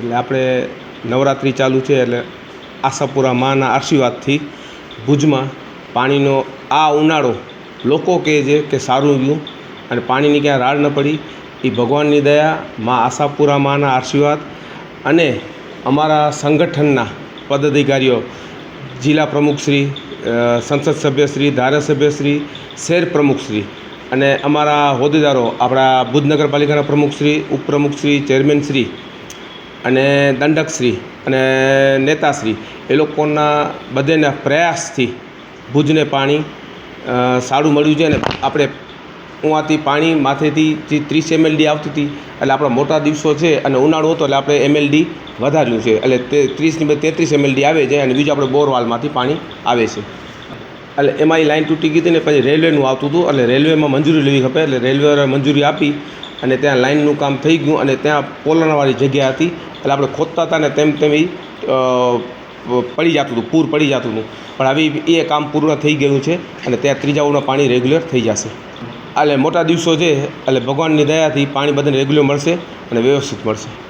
એટલે આપણે નવરાત્રિ ચાલુ છે એટલે આશાપુરા માના આશીર્વાદથી ભુજમાં પાણીનો આ ઉનાળો લોકો કહે છે કે સારું ગયું અને પાણીની ક્યાં રાડ ન પડી. એ ભગવાનની દયા, મા આશાપુરા માના આશીર્વાદ અને અમારા સંગઠનના પદાધિકારીઓ, જિલ્લા પ્રમુખશ્રી સંસદ સભ્યશ્રી ધારાસભ્યશ્રી શહેર પ્રમુખશ્રી અને અમારા હોદ્દેદારો આપણા ભુજ નગરપાલિકાના પ્રમુખશ્રી ઉપપ્રમુખશ્રી ચેરમેનશ્રી અને દંડકશ્રી અને નેતાશ્રી, એ લોકોના બધેના પ્રયાસથી ભુજને પાણી સારું મળ્યું છે અને આપણે ઉંઆથી પાણી માથેથી જે ત્રીસ એમએલડી આવતી હતી, એટલે આપણા મોટા દિવસો છે અને ઉનાળો હતો એટલે આપણે એમએલડી વધાર્યું છે. એટલે તે ત્રીસની બે તેત્રીસ એમએલડી આવે છે અને બીજું આપણે બોરવાલમાંથી પાણી આવે છે. એટલે એમાં એ લાઈન તૂટી ગઈ હતી ને પછી રેલવેનું આવતું હતું, એટલે રેલવેમાં મંજૂરી લેવી ખપે, એટલે રેલવે મંજૂરી આપી અને ત્યાં લાઇનનું કામ થઈ ગયું અને ત્યાં પોલાણવાળી જગ્યા હતી. એટલે આપણે ખોદતા હતા ને તેમ તેમ એ પડી જતું હતું, પૂર પડી જતું હતું. પણ આવી એ કામ પૂર્ણ થઈ ગયું છે અને ત્યાં ત્રીજાઓના પાણી રેગ્યુલર થઈ જશે. એટલે મોટા દિવસો છે, એટલે ભગવાનની દયાથી પાણી બધાને રેગ્યુલર મળશે અને વ્યવસ્થિત મળશે.